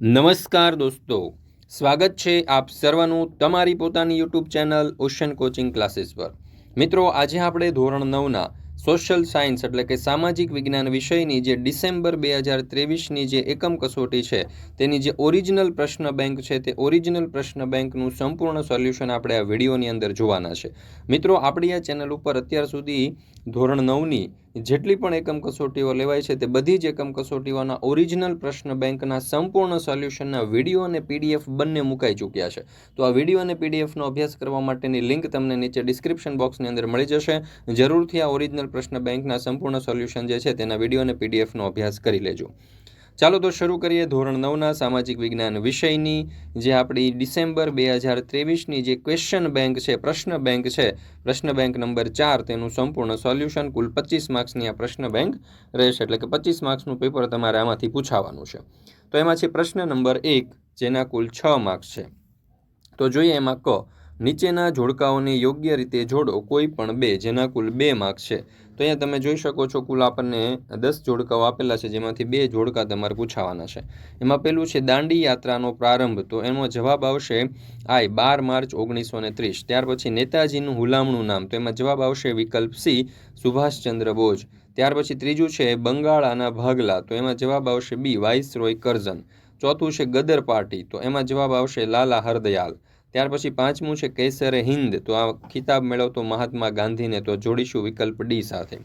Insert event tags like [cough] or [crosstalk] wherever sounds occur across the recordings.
નમસ્કાર દોસ્તો. સ્વાગત છે આપ સર્વનું તમારી પોતાની YouTube channel Ocean Coaching Classes પર. મિત્રો, આજે આપણે ધોરણ નવના સોશિયલ સાયન્સ એટલે કે સામાજિક વિજ્ઞાન વિષયની જે ડિસેમ્બર બે હજાર ત્રેવીસની જે એકમ કસોટી છે, તેની જે ઓરિજિનલ પ્રશ્ન બેંક છે, તે ઓરિજિનલ પ્રશ્ન બેંકનું સંપૂર્ણ સોલ્યુશન આપણે આ વિડીયોની અંદર જોવાના છે. મિત્રો, આપણી આ ચેનલ ઉપર અત્યાર સુધી ધોરણ નવની જેટલી પણ એકમ કસોટીઓ લેવાય છે તે બધી જ એકમ કસોટીઓના ઓરિજિનલ પ્રશ્ન બેંકના સંપૂર્ણ સોલ્યુશનના વીડિયો અને પીડીએફ બંને મુકાઈ ચૂક્યા છે. તો આ વીડિયો અને પીડીએફનો અભ્યાસ કરવા માટેની લિંક તમને નીચે ડિસ્ક્રિપ્શન બોક્સની અંદર મળી જશે. જરૂરથી આ ઓરિજિનલ પ્રશ્ન બેંકના સંપૂર્ણ સોલ્યુશન જે છે તેના વીડિયો અને પીડીએફનો અભ્યાસ કરી લેજો. ચાલો તો શરૂ કરીએ ધોરણ નવના સામાજિક વિજ્ઞાન વિષયની, જે આપણી ડિસેમ્બર બે હજાર ત્રેવીસની જે ક્વેશ્ચન બેંક છે, પ્રશ્ન બેંક છે. પ્રશ્ન બેંક નંબર ચાર તેનું સંપૂર્ણ સોલ્યુશન કુલ પચીસ માર્ક્સની આ પ્રશ્ન બેંક રહેશે. એટલે કે પચીસ માર્ક્સનું પેપર તમારે આમાંથી પૂછાવાનું છે. તો એમાં છે પ્રશ્ન નંબર એક, જેના કુલ છ માર્ક્સ છે. તો જોઈએ એમાં ક, નીચેના જોડકાઓને યોગ્ય રીતે જોડો કોઈ પણ બે, જેના કુલ બે માર્ક્સ છે. તો અહીંયા તમે જોઈ શકો છો કુલ આપણને દસ જોડકાઓ આપેલા છે, જેમાંથી બે જોડકા તમારે પૂછાવાના છે. એમાં પેલું છે દાંડી યાત્રાનો પ્રારંભ. તો એનો જવાબ આવશે આય બાર માર્ચ ઓગણીસો ને ત્રીસ. ત્યાર પછી નેતાજીનું હુલામણું નામ. તો એમાં જવાબ આવશે વિકલ્પ સી, સુભાષચંદ્ર બોઝ. ત્યાર પછી ત્રીજું છે બંગાળાના ભાગલા. તો એમાં જવાબ આવશે બી, વાઇસરોય કરઝન ચોથું છે ગદર પાર્ટી. તો એમાં જવાબ આવશે લાલા હરદયાલ. ત્યાર પછી પાંચમું છે કેસરે હિન્દ તો આ ખિતાબ મેળવતો મહાત્મા ગાંધીને તો જોડીશું વિકલ્પ ડી સાથે.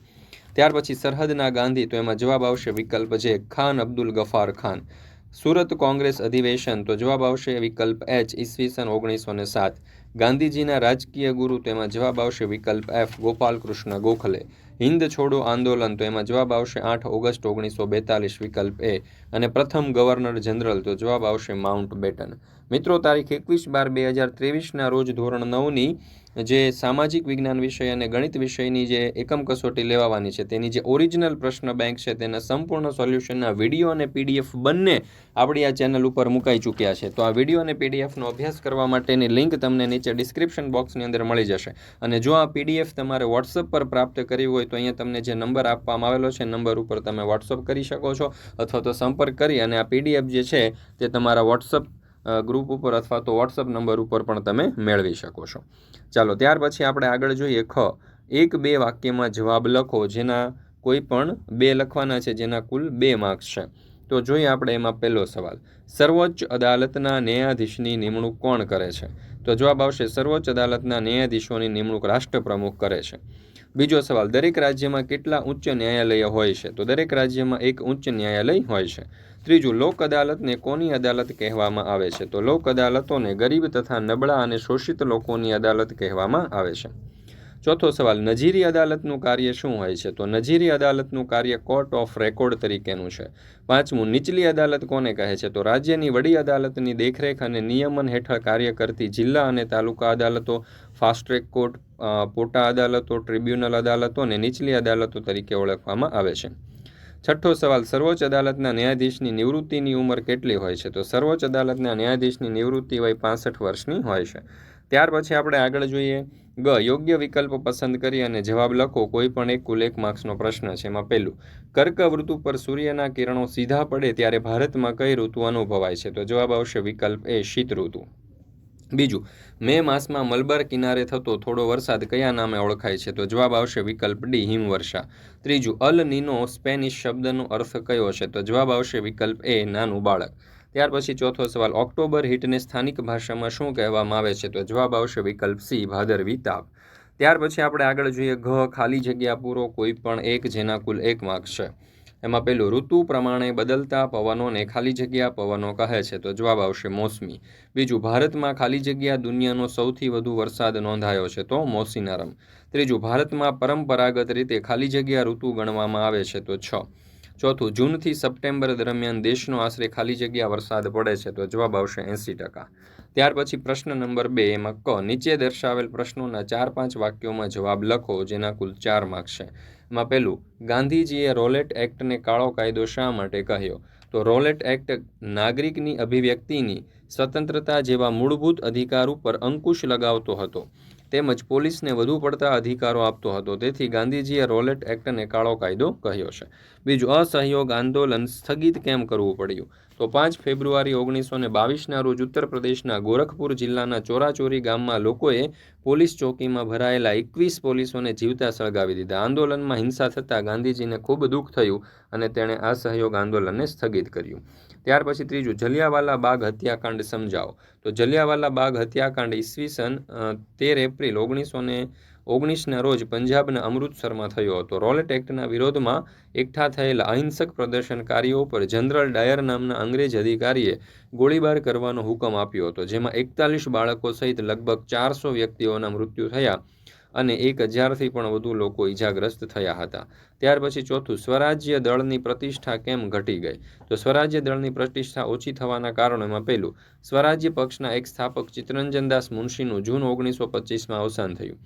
ત્યાર પછી સરહદના ગાંધી તો એમાં જવાબ આવશે વિકલ્પ જે ખાન અબ્દુલ ગફાર ખાન. સુરત કોંગ્રેસ અધિવેશન, તો જવાબ આવશે વિકલ્પ એચ ઈસવીસન ઓગણીસો ને સાત. ગાંધીજીના રાજકીય ગુરુ, તો એમાં જવાબ આવશે વિકલ્પ એફ ગોપાલકૃષ્ણ ગોખલે. હિન્દ છોડો આંદોલન, તો એમાં જવાબ આવશે આઠ ઓગસ્ટ ઓગણીસો બેતાલીસ વિકલ્પ એ અને પ્રથમ ગવર્નર જનરલ, તો જવાબ આવશે માઉન્ટ બેટન. મિત્રો, તારીખ એકવીસ બાર બે હજાર ત્રેવીસના રોજ ધોરણ નવની જે સામાજિક વિજ્ઞાન વિષય અને ગણિત વિષયની જે એકમ કસોટી લેવાવાની છે, તેની જે ઓરિજિનલ પ્રશ્ન બેંક છે, તેના સંપૂર્ણ સોલ્યુશનના વીડિયો અને પીડીએફ બંને આપણી આ ચેનલ ઉપર મુકાઈ ચૂક્યા છે. તો આ વીડિયો અને પીડીએફનો અભ્યાસ કરવા માટેની લિંક તમને નીચે ડિસ્ક્રિપ્શન બોક્સની અંદર મળી જશે. અને જો આ પીડીએફ તમારે વોટ્સઅપ પર પ્રાપ્ત કરવી હોય, તો અહીંયા તમને જે નંબર આપવામાં આવેલો છે નંબર ઉપર તમે વોટ્સઅપ કરી શકો છો, અથવા તો સંપર્ક કરી અને આ પીડીએફ જે છે, તે તમારા વોટ્સઅપ ગ્રુપ ઉપર અથવા તો વોટ્સઅપ નંબર ઉપર પણ તમે મેળવી શકો છો. ચાલો, ત્યાર પછી આપણે આગળ જોઈએ ખ. એક, બે વાક્યમાં જવાબ લખો, જેના કોઈ પણ બે લખવાના છે, જેના કુલ બે માર્ક્સ છે. તો જોઈએ આપણે એમાં પહેલો સવાલ. સર્વોચ્ચ અદાલતના ન્યાયાધીશની નિમણૂક કોણ કરે છે? તો જવાબ આવશે, સર્વોચ્ચ અદાલતના ન્યાયાધીશોની નિમણૂક રાષ્ટ્રપ્રમુખ કરે છે. બીજો સવાલ, દરેક રાજ્યમાં કેટલા ઉચ્ચ ન્યાયાલય હોય છે? તો દરેક રાજ્યમાં એક ઉચ્ચ ન્યાયાલય હોય છે. ત્રીજું, લોક અદાલતને કોની અદાલત કહેવામાં આવે છે? તો લોક અદાલતોને ગરીબ તથા નબળા અને શોષિત લોકોની અદાલત કહેવામાં આવે છે. ચોથો સવાલ, નજીરી અદાલતનું કાર્ય શું હોય છે? તો નજીરી અદાલતનું કાર્ય કોર્ટ ઓફ રેકોર્ડ તરીકેનું છે. પાંચમું, નીચલી અદાલત કોને કહે છે? તો રાજ્યની વડી અદાલતની દેખરેખ અને નિયમન હેઠળ કાર્ય કરતી જિલ્લા અને તાલુકા અદાલતો ફાસ્ટ ટ્રેક કોર્ટ પોટા અદાલતો, ટ્રિબ્યુનલ અદાલતો અને નીચલી અદાલતો તરીકે ઓળખવામાં આવે છે. છઠ્ઠો સવાલ, સર્વોચ્ચ અદાલતના ન્યાયાધીશની નિવૃત્તિની ઉંમર કેટલી હોય છે? તો સર્વોચ્ચ અદાલતના ન્યાયાધીશની નિવૃત્તિ વય પાસઠ વર્ષની હોય છે. ત્યાર પછી આપણે આગળ જોઈએ. ગ, યોગ્ય વિકલ્પ પસંદ કરી અને જવાબ લખો. કોઈ પણ એક કુલ માર્ક્સનો પ્રશ્ન છે. એમાં પહેલું, કર્ક ઋતુ પર સૂર્યના કિરણો સીધા પડે ત્યારે ભારતમાં કઈ ઋતુ અનુભવાય છે? તો જવાબ આવશે વિકલ્પ એ, શીત ઋતુ. બીજું, મે માસમાં મલબાર કિનારે થતો થોડો વરસાદ કયા નામે ઓળખાય છે? તો જવાબ આવશે વિકલ્પ ડી, હિમવર્ષા. ત્રીજું, અલ નીનો સ્પેનિશ શબ્દનો અર્થ કયો છે? તો જવાબ આવશે વિકલ્પ એ, નાનું બાળક. ત્યાર પછી ચોથો સવાલ, ઓક્ટોબર હિટને સ્થાનિક ભાષામાં શું કહેવામાં આવે છે? તો જવાબ આવશે વિકલ્પ સી ભાદરવી તાપ ત્યાર પછી આપણે આગળ જોઈએ, ઘ ખાલી જગ્યા પૂરો કોઈ પણ એક જેના કુલ એક માર્ક છે. એમાં પેલું, ઋતુ પ્રમાણે બદલતા પવનોને ખાલી જગ્યા પવનો કહે છે. તો જવાબ આવશે મોસમી. બીજું, ભારતમાં ખાલી જગ્યા દુનિયાનો સૌથી વધુ વરસાદ નોંધાયો છે. તો મોસીનરમ ત્રીજું, ભારતમાં પરંપરાગત રીતે ખાલી જગ્યા ઋતુ ગણવામાં આવે છે. તો છ. ચોથું, જૂનથી સપ્ટેમ્બર દરમિયાન દેશનો આશરે ખાલી જગ્યા વરસાદ પડે છે. તો જવાબ આવશે એંસી ટકા. ત્યાર પછી પ્રશ્ન નંબર બે, એમાં ક, નીચે દર્શાવેલ પ્રશ્નોના ચાર પાંચ વાક્યોમાં જવાબ લખો, જેના કુલ ચાર માર્ક્સ છે. માં પહેલું ગાંધીજીએ રોલેટ એક્ટને કાળો કાયદો શા માટે કહ્યો? તો રોલેટ એક્ટ નાગરિકની અભિવ્યક્તિની સ્વતંત્રતા જેવા મૂળભૂત અધિકાર ઉપર અંકુશ લગાવતો હતો. તેમજ પોલીસને વધુ પડતા અધિકારો આપતો હતો. તેથી ગાંધીજીએ રોલેટ એક્ટને કાળો કાયદો કહ્યો છે. બીજું, અસહયોગ આંદોલન સ્થગિત કેમ કરવું પડ્યું? તો પાંચ ફેબ્રુઆરી ઓગણીસો ને બાવીસના રોજ ઉત્તર પ્રદેશના ગોરખપુર જિલ્લાના ચોરાચોરી ગામમાં લોકોએ પોલીસ ચોકીમાં ભરાયેલા એકવીસ પોલીસોને જીવતા સળગાવી દીધા. આંદોલનમાં હિંસા થતાં ગાંધીજીને ખૂબ દુઃખ થયું અને તેણે આ સહયોગ આંદોલનને સ્થગિત કર્યું. ત્યાર પછી ત્રીજું, જલિયાવાલા બાગ હત્યાકાંડ સમજાવો. તો જલિયાવાલા બાગ હત્યાકાંડ ઈસવીસન તેર એપ્રિલ ઓગણીસો ને ઓગણીસના રોજ પંજાબના અમૃતસરમાં થયો હતો. રોલેટ એક્ટના વિરોધમાં એકઠા થયેલા અહિંસક પ્રદર્શનકારીઓ પર જનરલ ડાયર નામના અંગ્રેજ અધિકારીએ ગોળીબાર કરવાનો હુકમ આપ્યો હતો, જેમાં એકતાલીસ બાળકો સહિત લગભગ ચારસો વ્યક્તિઓના મૃત્યુ થયા અને એક હજારથી પણ વધુ લોકો ઈજાગ્રસ્ત થયા હતા. ત્યાર પછી ચોથું, સ્વરાજ્ય દળની પ્રતિષ્ઠા કેમ ઘટી ગઈ? તો સ્વરાજ્ય દળની પ્રતિષ્ઠા ઓછી થવાના કારણોમાં પહેલું, સ્વરાજ્ય પક્ષના એક સ્થાપક ચિત્તરંજનદાસ મુનશીનું જૂન ઓગણીસો પચીસમાં અવસાન થયું.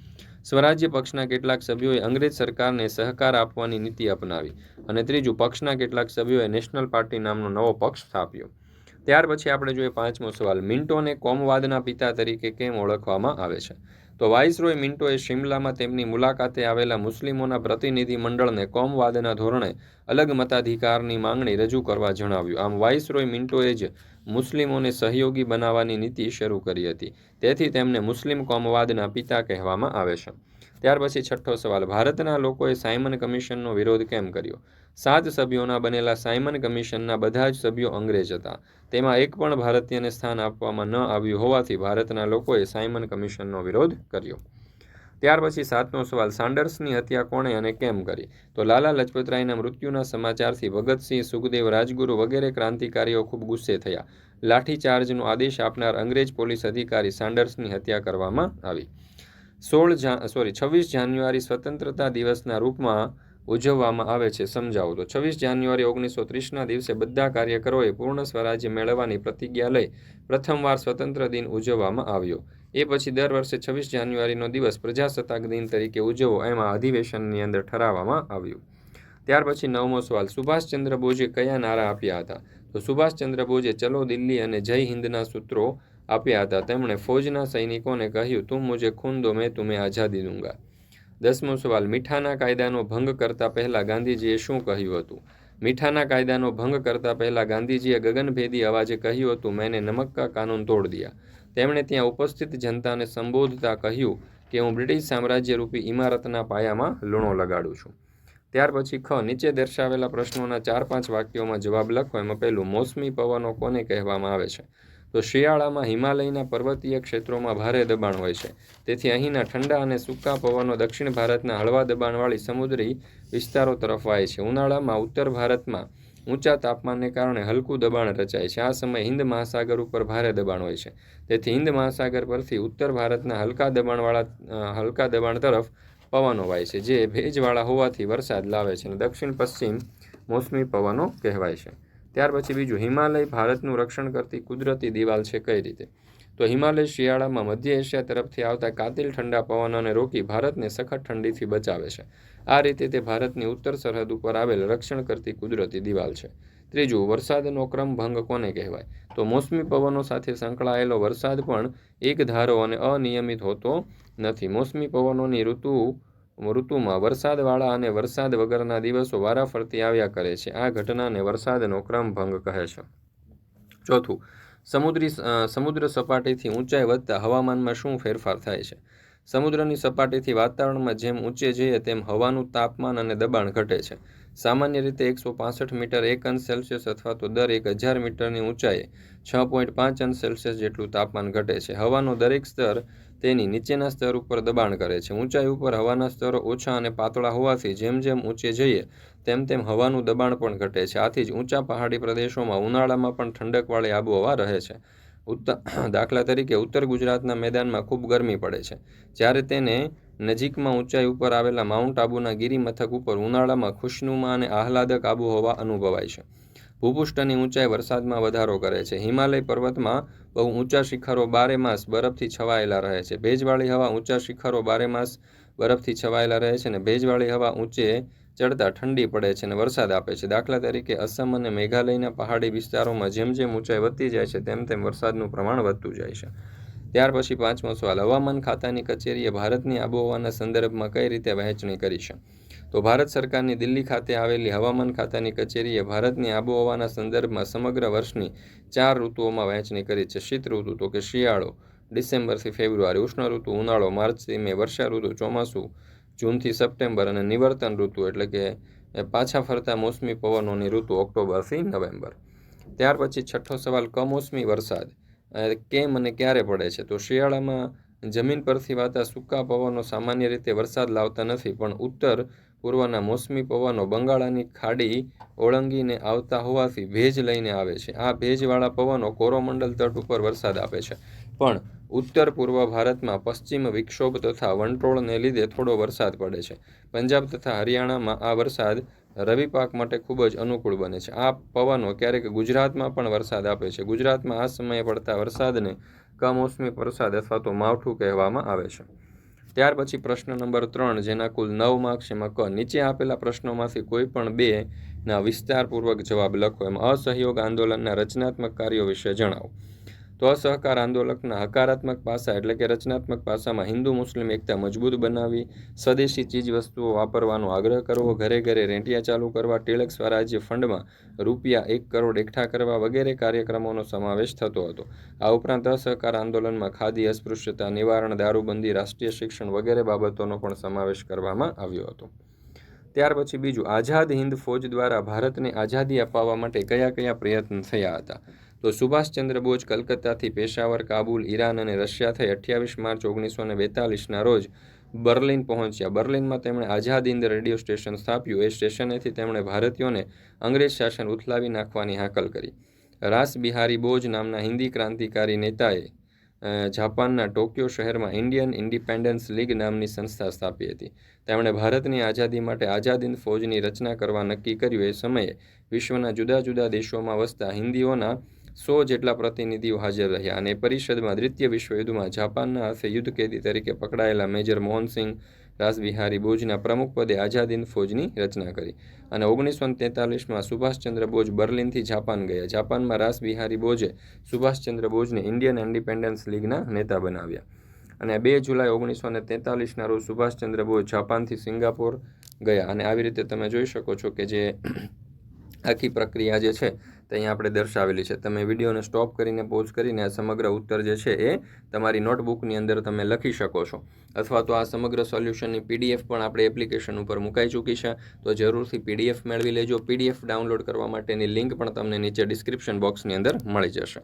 સ્વરાજ્ય પક્ષના કેટલાક સભ્યોએ અંગ્રેજ સરકારને સહકાર આપવાની નીતિ અપનાવી અને ત્રીજું, પક્ષના કેટલાક સભ્યોએ નેશનલ પાર્ટી નામનો નવો પક્ષ સ્થાપ્યો. ત્યાર પછી આપણે જોઈએ પાંચમો સવાલ, મિન્ટોને કોમવાદના પિતા તરીકે કેમ ઓળખવામાં આવે છે? તો વાઇસરોય મિન્ટોએ શિમલામાં તેમની મુલાકાતે આવેલા મુસ્લિમોના પ્રતિનિધિ મંડળને કોમવાદના ધોરણે અલગ મતાધિકારની માંગણી રજૂ કરવા જણાવ્યું. આમ વાઇસરોય મિન્ટોએ જ મુસ્લિમોને સહયોગી બનાવવાની નીતિ શરૂ કરી હતી. તેથી તેમને મુસ્લિમ કોમવાદના પિતા કહેવામાં આવે છે. ત્યાર પછી છઠ્ઠો સવાલ, ભારતના લોકોએ સાયમન કમિશનનો વિરોધ કેમ કર્યો? સાત સભ્યોના બનેલા સાયમન કમિશનના બધા જ સભ્યો અંગ્રેજ હતા. તેમાં એક પણ ભારતીયને સ્થાન આપવામાં ન આવ્યું હોવાથી ભારતના લોકોએ સાયમન કમિશનનો વિરોધ કર્યો. ત્યાર પછી સાતમો સવાલ સાન્ડર્સની હત્યા કોણે અને કેમ કરી? તો લાલા લજપતરાયના મૃત્યુના સમાચારથી ભગતસિંહ, સુખદેવ, રાજગુરુ વગેરે ક્રાંતિકારીઓ ખૂબ ગુસ્સે થયા. લાઠીચાર્જનો આદેશ આપનાર અંગ્રેજ પોલીસ અધિકારી સાન્ડર્સની હત્યા કરવામાં આવી. સોળ જા, સોરી, છવ્વીસ જાન્યુઆરી સ્વતંત્રતા દિવસના રૂપમાં ઉજવવામાં આવે છે, સમજાવો તો. છવ્વીસ જાન્યુઆરી ઓગણીસો ત્રીસના દિવસે બધા કાર્યકરોએ પૂર્ણ સ્વરાજ્ય મેળવવાની પ્રતિજ્ઞા લઈ પ્રથમવાર સ્વતંત્ર દિન ઉજવવામાં આવ્યો. એ પછી દર વર્ષે છવ્વીસ જાન્યુઆરીનો દિવસ પ્રજાસત્તાક દિન તરીકે ઉજવવો એમાં અધિવેશનની અંદર ઠરાવવામાં આવ્યું. ત્યાર પછી નવમો સવાલ, સુભાષચંદ્ર બોઝે કયા નારા આપ્યા હતા? તો સુભાષચંદ્ર બોઝે, ચલો દિલ્હી અને જય હિન્દના સૂત્રો આપ્યા હતા. તેમણે ફોજના સૈનિકોને કહ્યું, તું મુજે ખૂન દો, મેં તુમે આઝાદી દૂંગા. દસમો સવાલ, મીઠાના કાયદાનો ભંગ કરતા પહેલા ગાંધીજીએ શું કહ્યું હતું? મીઠાના કાયદાનો ભંગ કરતા પહેલા ગાંધીજીએ ગગનભેદી અવાજે કહ્યું હતું, મેને નમક કા કાનૂન તોડ દિયા. તેમણે ત્યાં ઉપસ્થિત જનતાને સંબોધતા કહ્યું કે હું બ્રિટિશ સામ્રાજ્ય રૂપી ઇમારતના પાયામાં લૂણો લગાડું છું. ત્યાર પછી ખ નીચે દર્શાવેલા પ્રશ્નોના ચાર પાંચ વાક્યોમાં જવાબ લખો એમાં પહેલું, મોસમી પવનો કોને કહેવામાં આવે છે? તો શિયાળામાં હિમાલયના પર્વતીય ક્ષેત્રોમાં ભારે દબાણ હોય છે. તેથી અહીંના ઠંડા અને સૂકા પવનો દક્ષિણ ભારતના હળવા દબાણવાળી સમુદ્રી વિસ્તારો તરફ વાય છે. ઉનાળામાં ઉત્તર ભારતમાં ઊંચા તાપમાનને કારણે હલકું દબાણ રચાય છે. આ સમયે હિન્દ મહાસાગર ઉપર ભારે દબાણ હોય છે. તેથી હિન્દ મહાસાગર પરથી ઉત્તર ભારતના હલકા દબાણવાળા હલકા દબાણ તરફ પવનો વાય છે, જે ભેજવાળા હોવાથી વરસાદ લાવે છે અને દક્ષિણ પશ્ચિમ મોસમી પવનો કહેવાય છે. ત્યાર પછી બીજું, હિમાલય ભારતનું રક્ષણ કરતી કુદરતી દિવાલ છે કઈ રીતે? તો હિમાલય શિયાળામાં મધ્ય એશિયા તરફથી આવતા કાતિલ ઠંડા પવનોને રોકી ભારતને સખત ઠંડીથી બચાવે છે. આ રીતે તે ભારતની ઉત્તર સરહદ ઉપર આવેલ રક્ષણ કરતી કુદરતી દિવાલ છે. ત્રીજું, વરસાદનો ક્રમ ભંગ કોને કહેવાય? તો મોસમી પવનો સાથે સંકળાયેલો વરસાદ પણ એક ધારો અને અનિયમિત હોતો નથી. મોસમી પવનોની ઋતુ, ઋતુમાં વરસાદવાળા અને વરસાદ વગરના દિવસો વારાફરતી આવ્યા કરે છે. આ ઘટનાને વરસાદનો ક્રમ ભંગ કહે છે. ચોથું, સમુદ્રી સમુદ્ર સપાટીથી ઊંચાઈ વધતા હવામાનમાં શું ફેરફાર થાય છે? સમુદ્રની સપાટીથી વાતાવરણમાં જેમ ઊંચે જઈએ તેમ હવાનું તાપમાન અને દબાણ ઘટે છે. સામાન્ય રીતે એકસો પાસઠ મીટર એક અંશ સેલ્સિયસ અથવા તો દર એક હજાર મીટરની ઊંચાઈએ છ પોઈન્ટ પાંચ અંશ સેલ્સિયસ જેટલું તાપમાન ઘટે છે. હવાનો દરેક સ્તર તેની નીચેના સ્તર ઉપર દબાણ કરે છે. ઊંચાઈ ઉપર હવાના સ્તરો ઓછા અને પાતળા હોવાથી જેમ જેમ ઊંચે જઈએ તેમ તેમ હવાનું દબાણ પણ ઘટે છે. આથી જ ઊંચા પહાડી પ્રદેશોમાં ઉનાળામાં પણ ઠંડકવાળી આબોહવા રહે છે. ઉત્તર [clears throat] દાખલા તરીકે ઉત્તર ગુજરાતના મેદાનમાં ખૂબ ગરમી પડે છે. જ્યારે તેને નજીકમાં ઊંચાઈ ઉપર આવેલા માઉન્ટ આબુના ગિરિમથક ઉપર ઉનાળામાં ખુશનુમા અને આહલાદક આબોહવા અનુભવાય છે. ભૂપૃષ્ઠની ઊંચાઈ વરસાદમાં વધારો કરે છે. હિમાલય પર્વતમાં બહુ ઊંચા શિખરો બારે માસ બરફથી છવાયેલા રહે છે. ભેજવાળી હવા ઊંચા શિખરો બારે માસ બરફથી છવાયેલા રહે છે અને ભેજવાળી હવા ઊંચે ચડતા ઠંડી પડે છે અને વરસાદ આપે છે. દાખલા તરીકે અસમ અને મેઘાલયના પહાડી વિસ્તારોમાં જેમ જેમ ઊંચાઈ વધતી જાય છે, તેમ તેમ વરસાદનું પ્રમાણ વધતું જાય છે. ત્યાર પછી પાંચમો સવાલ, હવામાન ખાતાની કચેરીએ ભારતની આબોહવાના સંદર્ભમાં કઈ રીતે વહેંચણી કરી છે? તો ભારત સરકારની દિલ્હી ખાતે આવેલી હવામાન ખાતાની કચેરીએ ભારતની આબોહવાના સંદર્ભમાં સમગ્ર વર્ષની ચાર ઋતુઓમાં વહેંચણી કરી છે. શીત ઋતુ તો કે શિયાળો ડિસેમ્બરથી ફેબ્રુઆરી, ઉષ્ણ ઋતુ ઉનાળો માર્ચથી મે, વર્ષા ઋતુ, ચોમાસું જૂનથી સપ્ટેમ્બર અને નિવર્તન ઋતુ એટલે કે પાછા ફરતા મોસમી પવનોની ઋતુ ઓક્ટોબરથી નવેમ્બર. ત્યાર પછી છઠ્ઠો સવાલ, કમોસમી વરસાદ. કેમ અને ક્યારે પડે છે? તો શિયાળામાં જમીન પરથી વાતા સૂકા પવનો સામાન્ય રીતે વરસાદ લાવતા નથી, પણ ઉત્તર પૂર્વના મોસમી પવનો બંગાળાની ખાડી ઓળંગીને આવતા હોવાથી ભેજ લઈને આવે છે. આ ભેજવાળા પવનો કોરોમંડલ તટ ઉપર વરસાદ આપે છે. પણ ઉત્તર પૂર્વ ભારતમાં પશ્ચિમ વિક્ષોભ તથા વંટોળને લીધે થોડો વરસાદ પડે છે. પંજાબ તથા હરિયાણામાં આ વરસાદ રવિ પાક માટે ખૂબ જ અનુકૂળ બને છે. આ પવનો ક્યારેક ગુજરાતમાં પણ વરસાદ આપે છે. ગુજરાતમાં આ સમયે પડતા વરસાદને કમોસમી વરસાદ અથવા તો માવઠું કહેવામાં આવે છે. ત્યાર પછી પ્રશ્ન નંબર ત્રણ, જેના કુલ નવ માર્ક્સ એમાં ક, નીચે આપેલા પ્રશ્નોમાંથી કોઈ પણ બે ના વિસ્તારપૂર્વક જવાબ લખો. એમાં અસહયોગ આંદોલનના રચનાત્મક કાર્યો વિશે જણાવો. તો અસહકાર આંદોલનના હકારાત્મક પાસા એટલે કે રચનાત્મક પાસામાં હિન્દુ, મુસ્લિમ એકતા મજબૂત બનાવી, સ્વદેશી ચીજ વસ્તુઓ વાપરવાનો આગ્રહ કરવો, ઘરે ઘરે રેંટિયા ચાલુ કરવા ટિળક સ્વરાજ્ય ફંડમાં રૂપિયા એક કરોડ એકઠા કરવા વગેરે કાર્યક્રમોનો સમાવેશ થતો હતો. આ ઉપરાંત અસહકાર આંદોલનમાં ખાદી, અસ્પૃશ્યતા, નિવારણ, દારૂબંધી, રાષ્ટ્રીય શિક્ષણ વગેરે બાબતોનો પણ સમાવેશ કરવામાં આવ્યો હતો. ત્યાર પછી બીજું, આઝાદ હિન્દ ફૌજ દ્વારા ભારતને આઝાદી અપાવવા માટે કયા કયા પ્રયત્ન થયા હતા? તો સુભાષચંદ્ર બોઝ કલકત્તાથી પેશાવર, કાબુલ, ઈરાન અને રશિયા થઈ અઠ્યાવીસ માર્ચ ઓગણીસો ને બેતાલીસના રોજ બર્લિન પહોંચ્યા. બર્લિનમાં તેમણે આઝાદ હિન્દ રેડિયો સ્ટેશન સ્થાપ્યું. એ સ્ટેશનેથી તેમણે ભારતીયોને અંગ્રેજ શાસન ઉથલાવી નાખવાની હાકલ કરી. રાસ બિહારી બોઝ નામના હિન્દી ક્રાંતિકારી નેતાએ જાપાનના ટોક્યો શહેરમાં ઇન્ડિયન ઇન્ડિપેન્ડન્સ લીગ નામની સંસ્થા સ્થાપી હતી. તેમણે ભારતની આઝાદી માટે આઝાદ હિંદ ફૌજની રચના કરવા નક્કી કર્યું. એ સમયે વિશ્વના જુદા જુદા દેશોમાં વસતા હિન્દીઓના સો જેટલા પ્રતિનિધિઓ હાજર રહ્યા અને પરિષદમાં દ્વિતીય વિશ્વયુદ્ધમાં જાપાનના હાથે યુદ્ધ કેદી તરીકે પકડાયેલા મેજર મોહનસિંહ રાસબિહારી બોઝના પ્રમુખ પદે આઝાદ હિન્દ ફૌજની રચના કરી અને ઓગણીસો તેતાલીસમાં સુભાષચંદ્ર બોઝ બર્લિનથી જાપાન ગયા. જાપાનમાં રાસબિહારી બોઝે સુભાષચંદ્ર બોઝને ઇન્ડિયન ઇન્ડિપેન્ડન્સ લીગના નેતા બનાવ્યા અને બે જુલાઈ ઓગણીસો ને તેતાલીસના રોજ સુભાષચંદ્ર બોઝ જાપાનથી સિંગાપોર ગયા. અને આવી રીતે તમે જોઈ શકો છો કે જે આખી પ્રક્રિયા જે છે તે અહીંયા આપણે દર્શાવેલી છે. તમે વિડીયોને સ્ટોપ કરીને પોઝ કરીને આ સમગ્ર ઉત્તર જે છે એ તમારી નોટબુકની અંદર તમે લખી શકો છો. અથવા તો આ સમગ્ર સોલ્યુશનની પીડીએફ પણ આપણે એપ્લિકેશન ઉપર મુકાઈ ચૂકી છે. તો જરૂરથી પીડીએફ મેળવી લેજો. પીડીએફ ડાઉનલોડ કરવા માટેની લિંક પણ તમને નીચે ડિસ્ક્રિપ્શન બોક્સની અંદર મળી જશે.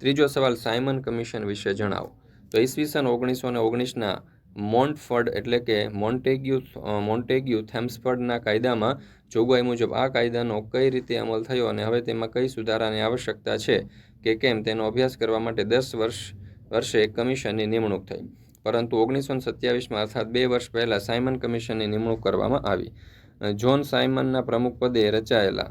ત્રીજો સવાલ સાયમન કમિશન વિશે જણાવો. તો ઈસવીસન ઓગણીસો ને ઓગણીસના મોન્ટફર્ડ એટલે કે મોન્ટેગ્યુ મોન્ટેગ્યુ થેમ્સફર્ડના કાયદામાં જોગવાઈ મુજબ આ કાયદાનો કઈ રીતે અમલ થયો અને હવે તેમાં કઈ સુધારાની આવશ્યકતા છે કે કેમ તેનો અભ્યાસ કરવા માટે દસ વર્ષ વર્ષે કમિશનની નિમણૂક થઈ. પરંતુ ઓગણીસો સત્યાવીસમાં અર્થાત બે વર્ષ પહેલાં સાયમન કમિશનની નિમણૂક કરવામાં આવી. જ્હોન સાયમનના પ્રમુખ પદે રચાયેલા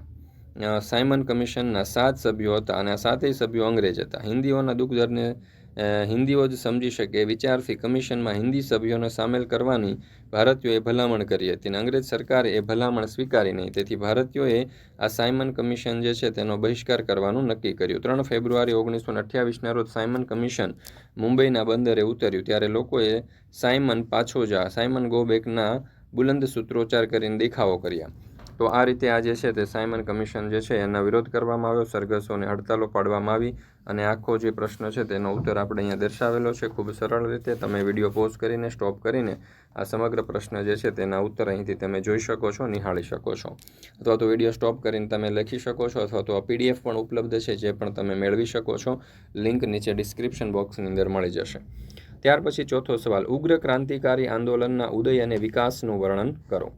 સાયમન કમિશનના સાત સભ્યો હતા અને સાતેય સભ્યો અંગ્રેજ હતા. હિન્દીઓના દુઃખ દરને અ, હિન્દીઓ જ સમજી શકે, વિચારથી કમિશનમાં હિન્દી સભ્યોને સામેલ કરવાની ભારતીયોએ ભલામણ કરી હતી અને અંગ્રેજ સરકારે એ ભલામણ સ્વીકારી નહીં. તેથી ભારતીયોએ આ સાયમન કમિશન જે છે તેનો બહિષ્કાર કરવાનું નક્કી કર્યું. ત્રણ ફેબ્રુઆરી ઓગણીસો અઠ્યાવીસના રોજ સાયમન કમિશન મુંબઈના બંદરે ઉતર્યું ત્યારે લોકોએ સાયમન પાછો જા, સાયમન ગો બેકના બુલંદ સૂત્રોચ્ચાર કરીને દેખાવો કર્યા. તો આ રીતે આ જે છે તે સાયમન કમિશન જે છે એના વિરોધ કરવામાં આવ્યો. સરઘસોને હડતાલો પાડવામાં આવી અને આખો જે પ્રશ્ન છે તેનો ઉત્તર આપણે અહીંયા દર્શાવેલો છે. ખૂબ સરળ રીતે તમે વીડિયો પોઝ કરીને, સ્ટોપ કરીને આ સમગ્ર પ્રશ્ન જે છે તેના ઉત્તર અહીંથી તમે જોઈ શકો છો, નિહાળી શકો છો. અથવા તો વીડિયો સ્ટોપ કરીને તમે લખી શકો છો, અથવા તો પીડીએફ પણ ઉપલબ્ધ છે જે પણ તમે મેળવી શકો છો. લિંક નીચે ડિસ્ક્રિપ્શન બોક્સની અંદર મળી જશે. ત્યાર પછી ચોથો સવાલ, ઉગ્ર ક્રાંતિકારી આંદોલનના ઉદય અને વિકાસનું વર્ણન કરો.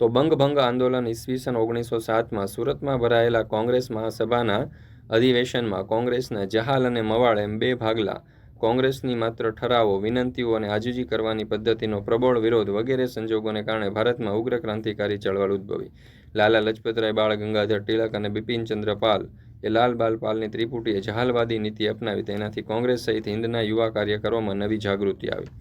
તો બંગભંગ આંદોલન ઈસવીસન ઓગણીસો સાતમાં સુરતમાં ભરાયેલા કોંગ્રેસ મહાસભાના અધિવેશનમાં કોંગ્રેસના જહાલ અને મવાળ એમ બે ભાગલા, કોંગ્રેસની માત્ર ઠરાવો, વિનંતીઓ અને આજીજી કરવાની પદ્ધતિનો પ્રબળ વિરોધ વગેરે સંજોગોને કારણે ભારતમાં ઉગ્ર ક્રાંતિકારી ચળવળ ઉદ્ભવી. લાલા લજપતરાય બાળ, ગંગાધર ટિળક અને બિપિનચંદ્ર પાલ એ લાલ બાલ પાલની ત્રિપુટીએ જહાલવાદી નીતિ અપનાવી તેનાથી કોંગ્રેસ સહિત હિન્દના યુવા કાર્યકરોમાં નવી જાગૃતિ આવી.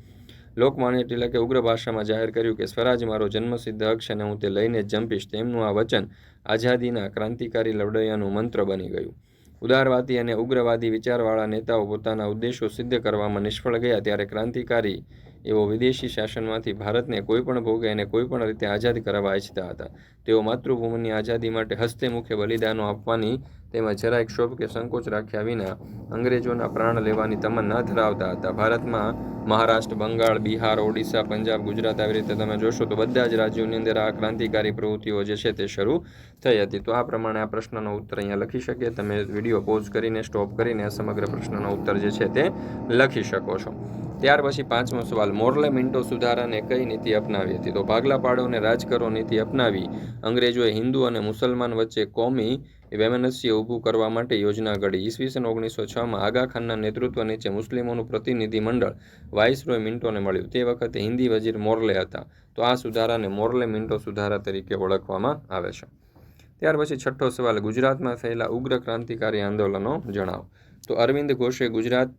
લોકમાન્ય ટિળકે ઉગ્ર ભાષામાં જાહેર કર્યું કે, સ્વરાજ મારો જન્મસિદ્ધ હક છે અને હું તે લઈને જંપીશ. તેમનું આ વચન આઝાદીના ક્રાંતિકારી લડવૈયાનું મંત્ર બની ગયું. ઉદારવાદી અને ઉગ્રવાદી વિચારવાળા નેતાઓ પોતાના ઉદ્દેશો સિદ્ધ કરવામાં નિષ્ફળ ગયા, ત્યારે ક્રાંતિકારી એવો વિદેશી શાસનમાંથી ભારતને કોઈપણ ભોગે અને કોઈપણ રીતે આઝાદ કરાવવા ઈચ્છતા હતા. તેઓ માતૃભૂમિની આઝાદી માટે હસ્તે મુખે બલિદાનો આપવાની તેમાં જરાય ક્ષોભ કે સંકોચ રાખ્યા વિના અંગ્રેજોના પ્રાણ લેવાની તમન્ના ધરાવતા હતા. ભારતમાં મહારાષ્ટ્ર, બંગાળ, બિહાર, ઓડિશા, પંજાબ, ગુજરાત આવી રીતે તમે જોશો તો બધા જ રાજ્યોની અંદર આ ક્રાંતિકારી પ્રવૃત્તિઓ જે છે તે શરૂ થઈ હતી. તો આ પ્રમાણે આ પ્રશ્નનો ઉત્તર અહીંયા લખી શકીએ. તમે વીડિયો પોઝ કરીને, સ્ટોપ કરીને આ સમગ્ર પ્રશ્નનો ઉત્તર જે છે તે લખી શકો છો. ત્યાર પછી પાંચમો સવાલ, મોરલે મિન્ટો સુધારાને કઈ નીતિ અપનાવી હતી? તો ભાગલા પાડો અને રાજ કરો નીતિ અપનાવી, અંગ્રેજોએ હિન્દુ અને મુસલમાન વચ્ચે કોમી વેમનસ્ય ઊભું કરવા માટે યોજના ઘડી. ઈસવીસન ઓગણીસો છમાં આગા ખાનના નેતૃત્વ નીચે મુસ્લિમોનું પ્રતિનિધિ મંડળ વાઇસરોય મિન્ટોને મળ્યું. તે વખતે હિન્દી વજીર મોરલે હતા. તો આ સુધારાને મોરલે મિન્ટો સુધારા તરીકે ઓળખવામાં આવે છે. ત્યાર પછી છઠ્ઠો સવાલ, ગુજરાતમાં થયેલા ઉગ્ર ક્રાંતિકારી આંદોલનો જણાવો. તો અરવિંદ ઘોષે ગુજરાત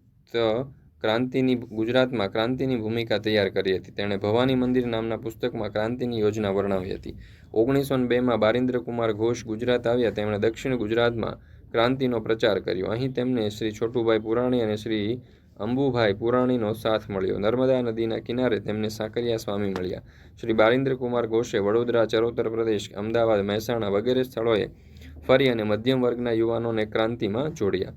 ક્રાંતિની ગુજરાતમાં ક્રાંતિની ભૂમિકા તૈયાર કરી હતી. તેણે ભવાની મંદિર નામના પુસ્તકમાં ક્રાંતિની યોજના વર્ણવી હતી. ઓગણીસો બેમાં બારિન્દ્ર કુમાર ઘોષ ગુજરાત આવ્યા. તેમણે દક્ષિણ ગુજરાતમાં ક્રાંતિનો પ્રચાર કર્યો. અહીં તેમને શ્રી છોટુભાઈ પુરાણી અને શ્રી અંબુભાઈ પુરાણીનો સાથ મળ્યો. નર્મદા નદીના કિનારે તેમને સાકરિયા સ્વામી મળ્યા. શ્રી બારિન્દ્ર કુમાર ઘોષે વડોદરા, ચરોતર પ્રદેશ, અમદાવાદ, મહેસાણા વગેરે સ્થળોએ ફરી અને મધ્યમ વર્ગના યુવાનોને ક્રાંતિમાં જોડ્યા.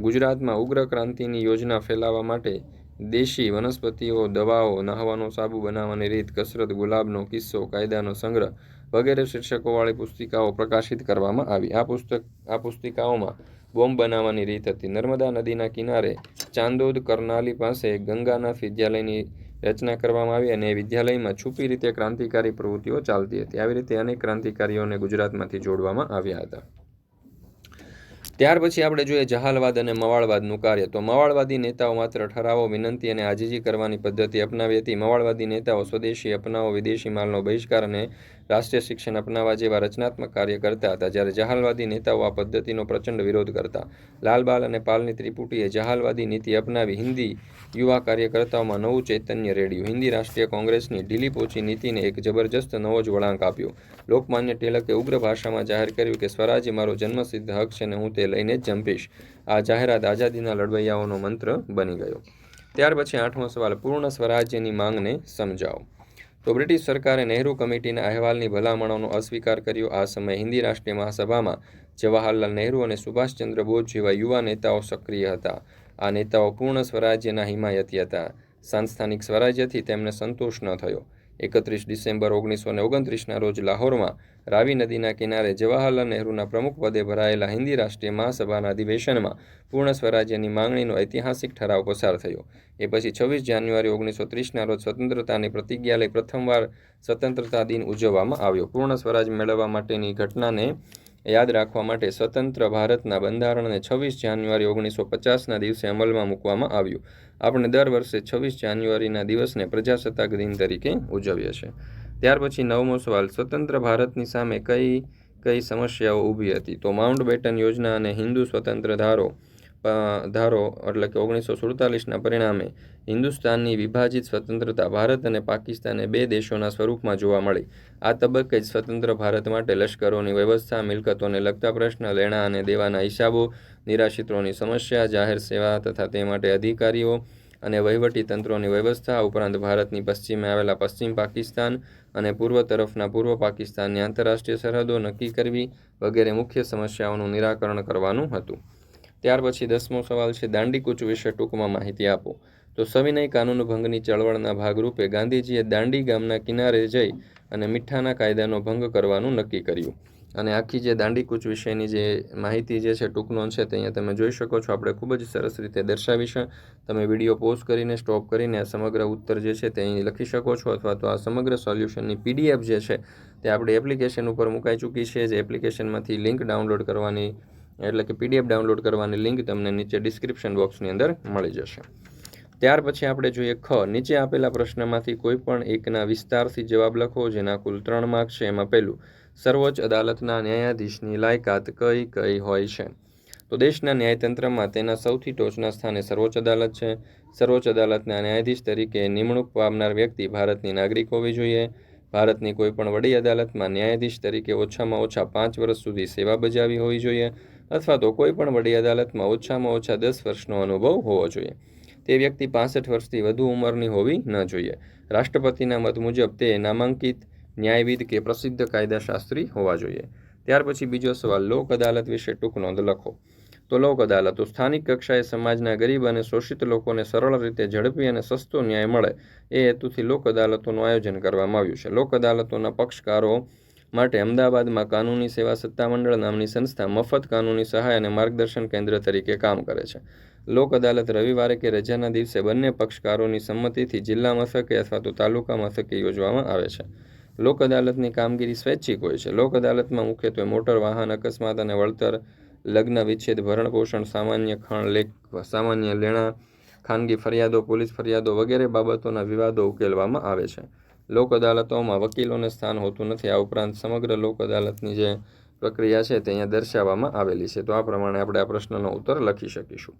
ગુજરાતમાં ઉગ્ર ક્રાંતિની યોજના ફેલાવવા માટે દેશી વનસ્પતિઓ, દવાઓ, નહાવાનો સાબુ બનાવવાની રીત, કસરત, ગુલાબનો કિસ્સો, કાયદાનો સંગ્રહ વગેરે શીર્ષકોવાળી પુસ્તિકાઓ પ્રકાશિત કરવામાં આવી. આ પુસ્તક, આ પુસ્તિકાઓમાં બોમ્બ બનાવવાની રીત હતી. નર્મદા નદીના કિનારે ચાંદોદ કરનાલી પાસે ગંગાનાથ વિદ્યાલયની રચના કરવામાં આવી અને વિદ્યાલયમાં છુપી રીતે ક્રાંતિકારી પ્રવૃત્તિઓ ચાલતી હતી. આવી રીતે અનેક ક્રાંતિકારીઓને ગુજરાતમાંથી જોડવામાં આવ્યા હતા. ત્યાર પછી આપણે જોઈએ જહાલવાદ અને મવાળવાદનું કાર્ય. તો મવાળવાદી નેતાઓ માત્ર ઠરાવો, વિનંતી અને આજીજી કરવાની પદ્ધતિ અપનાવી હતી. મવાળવાદી નેતાઓ સ્વદેશી અપનાવો, વિદેશી માલનો બહિષ્કાર અને રાષ્ટ્રીય શિક્ષણ અપનાવવા જેવા રચનાત્મક કાર્ય કરતા હતા. જ્યારે જહાલવાદી નેતાઓ આ પદ્ધતિનો પ્રચંડ વિરોધ કરતા. લાલબાલ અને પાલની ત્રિપુટીએ જહાલવાદી નીતિ અપનાવી હિન્દી યુવા કાર્યકર્તાઓમાં નવું ચૈતન્ય રેડ્યું. હિન્દી રાષ્ટ્રીય કોંગ્રેસની ઢીલી પોચી નીતિને એક જબરજસ્ત નવો જ વળાંક આપ્યો. લોકમાન્ય ટિલકે ઉગ્ર ભાષામાં જાહેર કર્યું કે સ્વરાજ મારો જન્મસિદ્ધ હક છે અને હું તે લઈને જ જંપીશ. આ જાહેરાત આઝાદીના લડવૈયાઓનો મંત્ર બની ગયો. ત્યાર પછી આઠમો સવાલ, પૂર્ણ સ્વરાજ્યની માંગને સમજાવો. તો બ્રિટિશ સરકારે નહેરુ કમિટીના અહેવાલની ભલામણોનો અસ્વીકાર કર્યો. આ સમયે હિન્દી રાષ્ટ્રીય મહાસભામાં જવાહરલાલ નહેરુ અને સુભાષચંદ્ર બોઝ જેવા યુવા નેતાઓ સક્રિય હતા. આ નેતાઓ પૂર્ણ સ્વરાજ્યના હિમાયતી હતા. સાંસ્થાનિક સ્વરાજ્યથી તેમને સંતોષ ન થયો. એકત્રીસ ડિસેમ્બર ઓગણીસો ને ઓગણત્રીસના રોજ લાહોરમાં રાવી નદીના કિનારે જવાહરલાલ નહેરુના પ્રમુખ પદે ભરાયેલા હિન્દી રાષ્ટ્રીય મહાસભાના અધિવેશનમાં પૂર્ણ સ્વરાજ્યની માંગણીનો ઐતિહાસિક ઠરાવ પસાર થયો. એ પછી છવ્વીસ જાન્યુઆરી ઓગણીસો ત્રીસના રોજ સ્વતંત્રતાની પ્રતિજ્ઞા લઈ પ્રથમવાર સ્વતંત્રતા દિન ઉજવવામાં આવ્યો. પૂર્ણ સ્વરાજ મેળવવા માટેની ઘટનાને યાદ રાખવા માટે સ્વતંત્ર ભારતના બંધારણને છવ્વીસ જાન્યુઆરી ઓગણીસો પચાસના દિવસે અમલમાં મૂકવામાં આવ્યું. આપણે દર વર્ષે છવ્વીસ જાન્યુઆરીના દિવસને પ્રજાસત્તાક દિન તરીકે ઉજવીએ છીએ. ત્યાર પછી નવમો સવાલ, સ્વતંત્ર ભારતની સામે કઈ કઈ સમસ્યાઓ ઊભી હતી? તો માઉન્ટ બેટન યોજના અને હિન્દુ સ્વતંત્ર ધારો ધારો, એટલે કે ઓગણીસો સુડતાલીસના પરિણામે હિન્દુસ્તાનની વિભાજિત સ્વતંત્રતા ભારત અને પાકિસ્તાને બે દેશોના સ્વરૂપમાં જોવા મળી. આ તબક્કે જ સ્વતંત્ર ભારત માટે લશ્કરોની વ્યવસ્થા, મિલકતોને લગતા પ્રશ્ન, લેણા અને દેવાના હિસાબો નિરાશ્રિતોની સમસ્યા, જાહેર સેવા તથા તે માટે અધિકારીઓ અને વહીવટી તંત્રોની વ્યવસ્થા ઉપરાંત ભારતની પશ્ચિમે આવેલા પશ્ચિમ પાકિસ્તાન અને પૂર્વ તરફના પૂર્વ પાકિસ્તાનની આંતરરાષ્ટ્રીય સરહદો નક્કી કરવી વગેરે મુખ્ય સમસ્યાઓનું નિરાકરણ કરવાનું હતું. ત્યાર પછી દસમો સવાલ છે, દાંડીકૂચ વિશે ટૂંકમાં માહિતી આપો. તો સવિનય કાનૂન ભંગની ચળવળના ભાગરૂપે ગાંધીજીએ દાંડી ગામના કિનારે જઈ અને મીઠાના કાયદાનો ભંગ કરવાનું નક્કી કર્યું. અને આખી જે દાંડીકૂચ વિશેની જે માહિતી જે છે, ટૂંકનો છે, તે અહીંયા તમે જોઈ શકો છો. આપણે ખૂબ જ સરસ રીતે દર્શાવી છે. તમે વીડિયો પોઝ કરીને, સ્ટોપ કરીને આ સમગ્ર ઉત્તર જે છે, તે અહીં લખી શકો છો અથવા તો આ સમગ્ર સોલ્યુશનની પીડીએફ જે છે, તે આપણી એપ્લિકેશન ઉપર મુકાઈ ચૂકી છે. જે એપ્લિકેશનમાંથી લિંક ડાઉનલોડ કરવાની એટલે કે પીડીએફ ડાઉનલોડ કરવાની લિંક તમને નીચે ડિસ્ક્રિપ્શન બોક્સની અંદર મળી જશે. ત્યાર પછી આપણે જોઈએ ખ. નીચે આપેલા પ્રશ્નમાંથી કોઈ પણ એકના વિસ્તારથી જવાબ લખો, જેના કુલ ત્રણ માર્ક છે. એમાં પહેલું, સર્વોચ્ચ અદાલતના ન્યાયાધીશની લાયકાત કઈ કઈ હોય છે? તો દેશના ન્યાયતંત્રમાં તેના સૌથી ટોચના સ્થાને સર્વોચ્ચ અદાલત છે. સર્વોચ્ચ અદાલતના ન્યાયાધીશ તરીકે નિમણૂક પામનાર વ્યક્તિ ભારતની નાગરિક હોવી જોઈએ. ભારતની કોઈપણ વડી અદાલતમાં ન્યાયાધીશ તરીકે ઓછામાં ઓછા પાંચ વર્ષ સુધી સેવા બજાવી હોવી જોઈએ. અથવા તો કોઈ પણ વડી અદાલતમાં ઓછામાં ઓછા દસ વર્ષનો અનુભવ હોવો જોઈએ. તે વ્યક્તિ પાસઠ વર્ષથી વધુ ઉંમરની હોવી ન જોઈએ. રાષ્ટ્રપતિના મત મુજબ તે નામાંકિત ન્યાયવિદ કે પ્રસિદ્ધ કાયદાશાસ્ત્રી હોવા જોઈએ. ત્યાર પછી બીજો સવાલ, લોક અદાલત વિશે ટૂંક નોંધ લખો. તો લોક અદાલતો, સ્થાનિક કક્ષાએ સમાજના ગરીબ અને શોષિત લોકોને સરળ રીતે ઝડપી અને સસ્તો ન્યાય મળે, એ હેતુથી લોક અદાલતોનું આયોજન કરવામાં આવ્યું છે. લોક અદાલતોના પક્ષકારો માટે અમદાવાદમાં કાનૂની સેવા સત્તામંડળ નામની સંસ્થા મફત કાનૂની સહાય અને માર્ગદર્શન કેન્દ્ર તરીકે કામ કરે છે. લોક અદાલત રવિવારે કે રજાના દિવસે બંને પક્ષકારોની સંમતિથી જિલ્લા મથકે અથવા તો તાલુકા મથકે યોજવામાં આવે છે. લોક અદાલતની કામગીરી સ્વૈચ્છિક હોય છે. લોક અદાલતમાં મુખ્યત્વે મોટર વાહન, અકસ્માત અને વળતર, લગ્ન, વિચ્છેદ ભરણપોષણ સામાન્ય ખાણ, લેખ, સામાન્ય લેણા, ખાનગી ફરિયાદો, પોલીસ ફરિયાદો વગેરે બાબતોના વિવાદો ઉકેલવામાં આવે છે. લોક અદાલતોમાં વકીલોને સ્થાન હોતું નથી. આ ઉપરાંત સમગ્ર લોક અદાલતની જે પ્રક્રિયા છે તે અહીંયા દર્શાવવામાં આવેલી છે. તો આ પ્રમાણે આપણે આ પ્રશ્નનો ઉત્તર લખી શકીશું.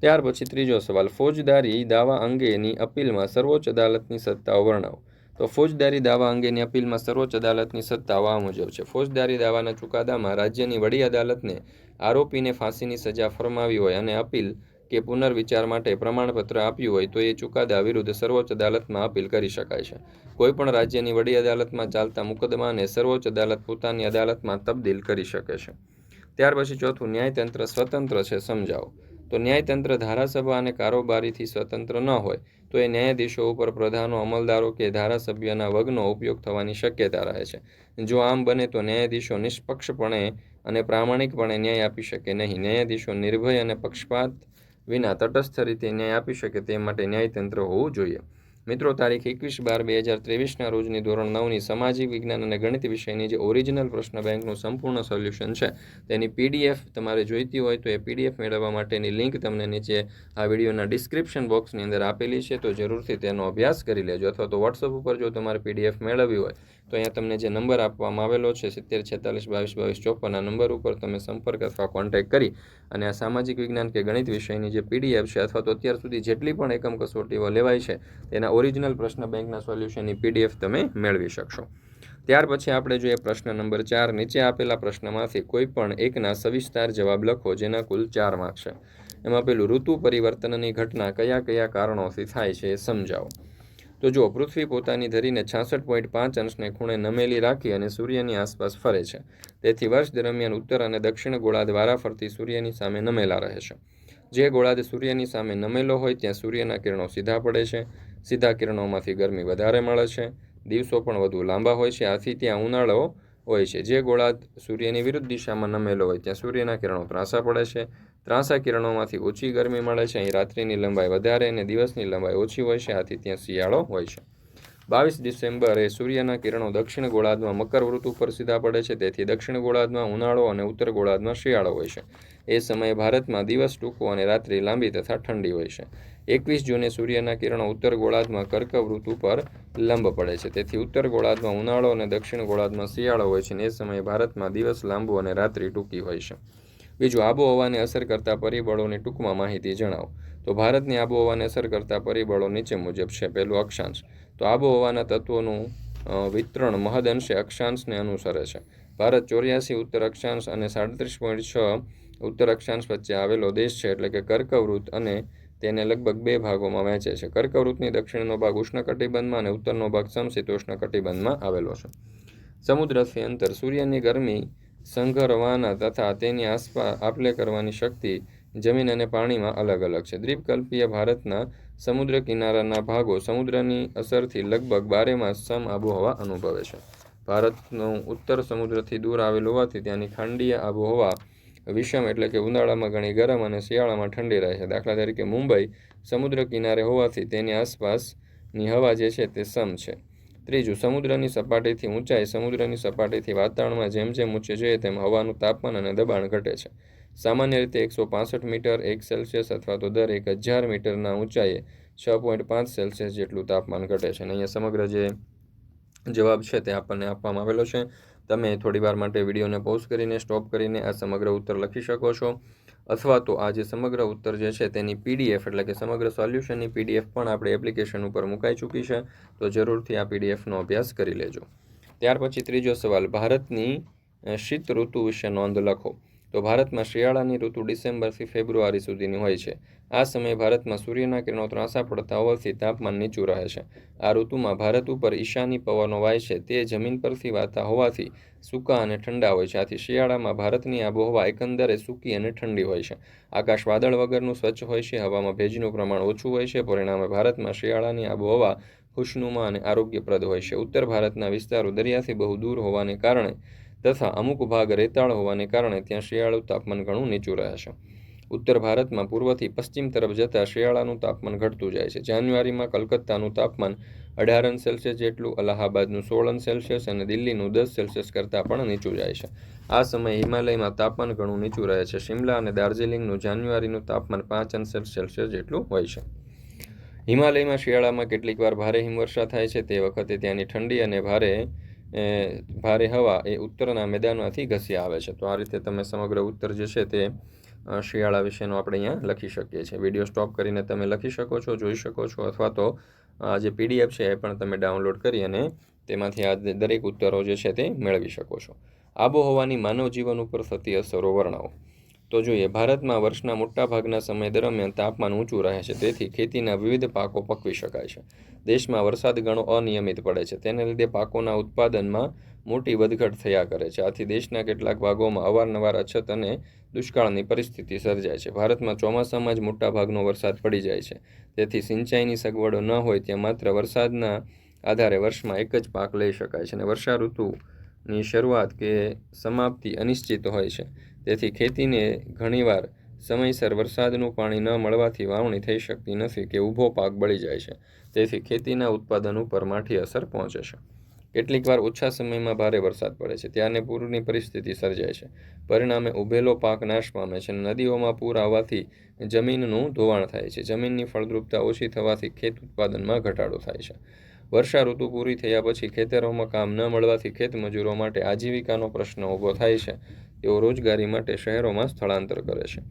ત્યાર પછી ત્રીજો સવાલ, ફોજદારી દાવા અંગેની અપીલમાં સર્વોચ્ચ અદાલતની સત્તાઓ વર્ણવો. તો ફોજદારી દાવા અંગેની અપીલમાં સર્વોચ્ચ અદાલતની સત્તાઓ આ મુજબ છે. ફોજદારી દાવાના ચુકાદામાં રાજ્યની વડી અદાલતને આરોપીને ફાંસીની સજા ફરમાવી હોય અને અપીલ કે પુનર્વિચાર માટે પ્રમાણપત્ર આપ્યું હોય તો એ ચુકાદા વિરુદ્ધ સર્વોચ્ચ અદાલતમાં અપીલ કરી શકાય છે. કોઈપણ રાજ્યની વડી અદાલતમાં ચાલતા મુકદ્દમાને સર્વોચ્ચ અદાલત પોતાની અદાલતમાં તબદીલ કરી શકે છે. ત્યાર પછી ચોથું, ન્યાયતંત્ર સ્વતંત્ર છે, સમજાવો. તો ન્યાયતંત્ર ધારાસભા અને કારોબારીથી સ્વતંત્ર ન હોય, તો એ ન્યાયાધીશો ઉપર પ્રધાનો અમલદારો કે ધારાસભ્યના વગનો ઉપયોગ થવાની શક્યતા રહે છે. જો આમ બને તો ન્યાયાધીશો નિષ્પક્ષપણે અને પ્રામાણિકપણે ન્યાય આપી શકે નહીં. ન્યાયાધીશો નિર્ભય અને પક્ષપાત વિના તટસ્થ રીતે ન્યાય આપી શકે તે માટે ન્યાયતંત્ર હોવું જોઈએ. મિત્રો, તારીખ એકવીસ બાર બે હજાર ત્રેવીસના રોજની ધોરણ નવની સામાજિક વિજ્ઞાન અને ગણિત વિષયની જે ઓરિજિનલ પ્રશ્ન બેંકનું સંપૂર્ણ સોલ્યુશન છે, તેની પીડીએફ તમારે જોઈતી હોય તો એ પીડીએફ મેળવવા માટેની લિંક તમને નીચે આ વિડીયોના ડિસ્ક્રિપ્શન બોક્સની અંદર આપેલી છે. તો જરૂરથી તેનો અભ્યાસ કરી લેજો અથવા તો વોટ્સઅપ ઉપર જો તમારે પીડીએફ મેળવવી હોય તો અહીંયા તમને જે નંબર આપવામાં આવેલો છે, સિત્તેર, છેતાલીસ, બાવીસ બાવીસ, ચોપન, આ નંબર ઉપર તમે સંપર્ક અથવા કોન્ટેક્ટ કરી અને આ સામાજિક વિજ્ઞાન કે ગણિત વિષયની જે પીડીએફ છે અથવા તો અત્યાર સુધી જેટલી પણ એકમ કસોટીઓ લેવાય છે, તેના ઓરિજિનલ પ્રશ્ન બેંકના સોલ્યુશનની પીડીએફ તમે મેળવી શકશો. ત્યાર પછી આપણે જોઈએ પ્રશ્ન નંબર ચાર. નીચે આપેલા પ્રશ્નમાંથી કોઈ પણ એકના સવિસ્તાર જવાબ લખો, જેના કુલ ચાર માર્ક છે. એમાં પેલું, ઋતુ પરિવર્તનની ઘટના કયા કયા કારણોથી થાય છે, એ સમજાવો. તો જો પૃથ્વી પોતાની ધરીને છાસઠ પોઈન્ટ પાંચ અંશને ખૂણે નમેલી રાખી અને સૂર્યની આસપાસ ફરે છે. તેથી વર્ષ દરમિયાન ઉત્તર અને દક્ષિણ ગોળા દ્વારા ફરતી સૂર્યની સામે નમેલા રહે છે. જે ગોળાદ સૂર્યની સામે નમેલો હોય, ત્યાં સૂર્યના કિરણો સીધા પડે છે. સીધા કિરણોમાંથી ગરમી વધારે મળે છે. દિવસો પણ વધુ લાંબા હોય છે. આથી ત્યાં ઉનાળો હોય છે. જે ગોળાદ સૂર્યની વિરુદ્ધ દિશામાં નમેલો હોય, ત્યાં સૂર્યના કિરણો ત્રાસા પડે છે. ત્રાંસા કિરણોમાંથી ઓછી ગરમી મળે છે. અહીં રાત્રિની લંબાઈ વધારે અને દિવસની લંબાઈ ઓછી હોય છે. આથી ત્યાં શિયાળો હોય છે. બાવીસ ડિસેમ્બરે સૂર્યના કિરણો દક્ષિણ ગોળાર્ધમાં મકર ઋતુ ઉપર સીધા પડે છે. તેથી દક્ષિણ ગોળાર્ધમાં ઉનાળો અને ઉત્તર ગોળાર્ધમાં શિયાળો હોય છે. એ સમયે ભારતમાં દિવસ ટૂંકો અને રાત્રિ લાંબી તથા ઠંડી હોય છે. એકવીસ જૂને સૂર્યના કિરણો ઉત્તર ગોળાર્ધમાં કર્કવૃત્ત ઉપર લંબ પડે છે. તેથી ઉત્તર ગોળાર્ધમાં ઉનાળો અને દક્ષિણ ગોળાર્ધમાં શિયાળો હોય છે. અને એ સમયે ભારતમાં દિવસ લાંબો અને રાત્રિ ટૂંકી હોય છે. બીજું આબોહવાને અસર કરતા પરિબળોની ટૂંકમાં માહિતી જણાવો. તો ભારતની આબોહવાને અસર કરતા પરિબળો નીચે મુજબ છે, પહેલું અક્ષાંશ. તો આબોહવાના તત્વોનું વિતરણ મહદઅંશે અક્ષાંશને અનુસરે છે. ભારત ચોર્યાસી ઉત્તર અક્ષાંશ અને સાડત્રીસ પોઈન્ટ છ ઉત્તર અક્ષાંશ વચ્ચે આવેલો દેશ છે, એટલે કે કર્કવૃત અને તેને લગભગ બે ભાગોમાં વહેંચે છે. કર્કવૃતની દક્ષિણનો ભાગ ઉષ્ણકટિબંધમાં અને ઉત્તરનો ભાગ સમશીતોષ્ણ કટિબંધમાં આવેલો છે. સમુદ્રથી અંતર, સૂર્યની ગરમી સંઘરવાના તથા તેની આસપાસ આપલે કરવાની શક્તિ જમીન અને પાણીમાં અલગ અલગ છે. દ્વીપકલ્પીય ભારતના સમુદ્ર કિનારાના ભાગો સમુદ્રની અસરથી લગભગ બારે માસ સમ આબોહવા અનુભવે છે. ભારતનું ઉત્તર સમુદ્રથી દૂર આવેલું હોવાથી ત્યાંની ખાંડીય આબોહવા વિષમ એટલે કે ઉનાળામાં ઘણી ગરમ અને શિયાળામાં ઠંડી રહે છે. દાખલા તરીકે મુંબઈ સમુદ્ર કિનારે હોવાથી તેની આસપાસની હવા જે છે તે સમ છે. ત્રીજું, સમુદ્રની સપાટીથી ઊંચાઈ, સમુદ્રની સપાટીથી વાતાવરણમાં જેમ જેમ ઊંચે જઈએ તેમ હવાનું તાપમાન અને દબાણ ઘટે છે. સામાન્ય રીતે એકસો પાસઠ મીટર એક સેલ્સિયસ અથવા તો દર એક હજાર મીટરના ઊંચાઈએ છ પોઈન્ટ પાંચ સેલ્સિયસ જેટલું તાપમાન ઘટે છે. અને અહીંયા સમગ્ર જે જવાબ છે તે આપણને આપવામાં આવેલો છે. તમે થોડી વાર માટે વિડીયોને પોઝ કરીને, સ્ટોપ કરીને આ સમગ્ર ઉત્તર લખી શકો છો. અથવા તો આ જે સમગ્ર ઉત્તર જે છે તેની પીડીએફ એટલે કે સમગ્ર સોલ્યુશનની પીડીએફ પણ આપણે એપ્લિકેશન ઉપર મુકાઈ ચૂકી છે, તો જરૂરથી આ પીડીએફનો અભ્યાસ કરી લેજો. ત્યાર પછી ત્રીજો સવાલ, ભારતની શીત ઋતુ વિશે નોંધ લખો. તો ભારતમાં શિયાળાની ઋતુ ડિસેમ્બરથી ફેબ્રુઆરી સુધીની હોય છે. આ સમયે ભારતમાં સૂર્યના કિરણો ત્રાંસા પડતા હોવાથી તાપમાન નીચું રહે છે. આ ઋતુમાં ભારત ઉપર ઈશાની પવનો વાય છે. તે જમીન પરથી વાતા હોવાથી સૂકા અને ઠંડા હોય છે. આથી શિયાળામાં ભારતની આબોહવા એકંદરે સૂકી અને ઠંડી હોય છે. આકાશ વાદળ વગરનું સ્વચ્છ હોય છે. હવામાં ભેજનું પ્રમાણ ઓછું હોય છે. પરિણામે ભારતમાં શિયાળાની આબોહવા ખુશનુમા અને આરોગ્યપ્રદ હોય છે. ઉત્તર ભારતના વિસ્તારો દરિયાથી બહુ દૂર હોવાને કારણે તથા અમુક ભાગ રેતાળ હોવાને કારણે ત્યાં શિયાળુ તાપમાન ઘણું નીચું રહે છે. ઉત્તર ભારતમાં પૂર્વથી પશ્ચિમ તરફ જતાં શિયાળાનું તાપમાન ઘટતું જાય છે. જાન્યુઆરીમાં કલકત્તાનું તાપમાન અઢાર અંશ સેલ્સિયસ જેટલું, અલ્હાબાદનું સોળ અંશ સેલ્સિયસ અને દિલ્હીનું દસ સેલ્સિયસ કરતાં પણ નીચું જાય છે. આ સમયે હિમાલયમાં તાપમાન ઘણું નીચું રહે છે. શિમલા અને દાર્જિલિંગનું જાન્યુઆરીનું તાપમાન પાંચ અંશ સેલ્સિયસ જેટલું હોય છે. હિમાલયમાં શિયાળામાં કેટલીકવાર ભારે હિમવર્ષા થાય છે. તે વખતે ત્યાંની ઠંડી અને ભારે એ, ભારે હવા એ ઉત્તરના મેદાનમાંથી ઘસી આવે છે. તો આ રીતે તમે સમગ્ર ઉત્તર જે છે તે શિયાળા વિશેનો આપણે અહીંયા લખી શકીએ છીએ. વીડિયો સ્ટોપ કરીને તમે લખી શકો છો જોઈ શકો છો અથવા તો આ જે પીડીએફ છે એ પણ તમે ડાઉનલોડ કરી અને તેમાંથી આ દરેક ઉત્તરો જે છે તે મેળવી શકો છો. આબોહવાની માનવ જીવન ઉપર થતી અસરો વર્ણવો. તો જોઈએ, ભારતમાં વર્ષના મોટાભાગના સમય દરમિયાન તાપમાન ઊંચું રહે છે, તેથી ખેતીના વિવિધ પાકો પકવી શકાય છે. દેશમાં વરસાદ ઘણો અનિયમિત પડે છે, તેને લીધે પાકોના ઉત્પાદનમાં મોટી વધઘટ થયા કરે છે. આથી દેશના કેટલાક ભાગોમાં અવારનવાર અછત અને દુષ્કાળની પરિસ્થિતિ સર્જાય છે. ભારતમાં ચોમાસામાં જ મોટાભાગનો વરસાદ પડી જાય છે, તેથી સિંચાઈની સગવડો ન હોય ત્યાં માત્ર વરસાદના આધારે વર્ષમાં એક જ પાક લઈ શકાય છે અને વર્ષા ઋતુની શરૂઆત કે સમાપ્તિ અનિશ્ચિત હોય છે. તેથી ખેતીને ઘણીવાર સમયસર વરસાદનું પાણી ન મળવાથી વાવણી થઈ શકતી નથી કે ઊભો પાક બળી જાય છે. તેથી ખેતીના ઉત્પાદન ઉપર માઠી અસર પહોંચે છે. કેટલીક વાર ઓછા સમયમાં ભારે વરસાદ પડે છે, ત્યારને પૂરની પરિસ્થિતિ સર્જાય છે. પરિણામે ઉભેલો પાક નાશ પામે છે. નદીઓમાં પૂર આવવાથી જમીનનું ધોવાણ થાય છે. જમીનની ફળદ્રુપતા ઓછી થવાથી ખેત ઉત્પાદનમાં ઘટાડો થાય છે. વર્ષા ઋતુ પૂરી થયા પછી ખેતરોમાં કામ ન મળવાથી ખેત મજૂરો માટે આજીવિકાનો પ્રશ્ન ઊભો થાય છે. તેઓ રોજગારી માટે શહેરોમાં સ્થળાંતર કરે છે.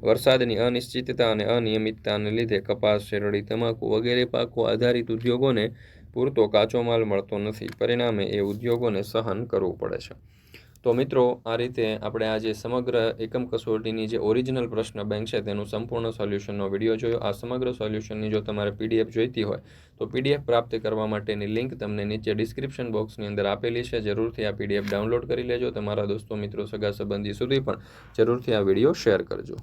વરસાદની અનિશ્ચિતતા અને અનિયમિતતાને લીધે કપાસ, શેરડી, તમાકુ વગેરે પાકો આધારિત ઉદ્યોગોને પૂરતો કાચો માલ મળતો નથી. પરિણામે એ ઉદ્યોગોને સહન કરવું પડે છે. તો મિત્રો, આ રીતે આપણે આ જે સમગ્ર એકમ કસોટીની જે ઓરિજિનલ પ્રશ્ન બેંક છે, તેનું સંપૂર્ણ સોલ્યુશનનો વીડિયો જોયો. આ સમગ્ર સોલ્યુશનની જો તમારે પીડીએફ જોઈતી હોય, તો પીડીએફ પ્રાપ્ત કરવા માટેની લિંક તમને નીચે ડિસ્ક્રિપ્શન બોક્સની અંદર આપેલી છે. જરૂરથી આ પીડીએફ ડાઉનલોડ કરી લેજો. તમારા દોસ્તો, મિત્રો સગા સંબંધી સુધી પણ જરૂરથી આ વીડિયો શેર કરજો.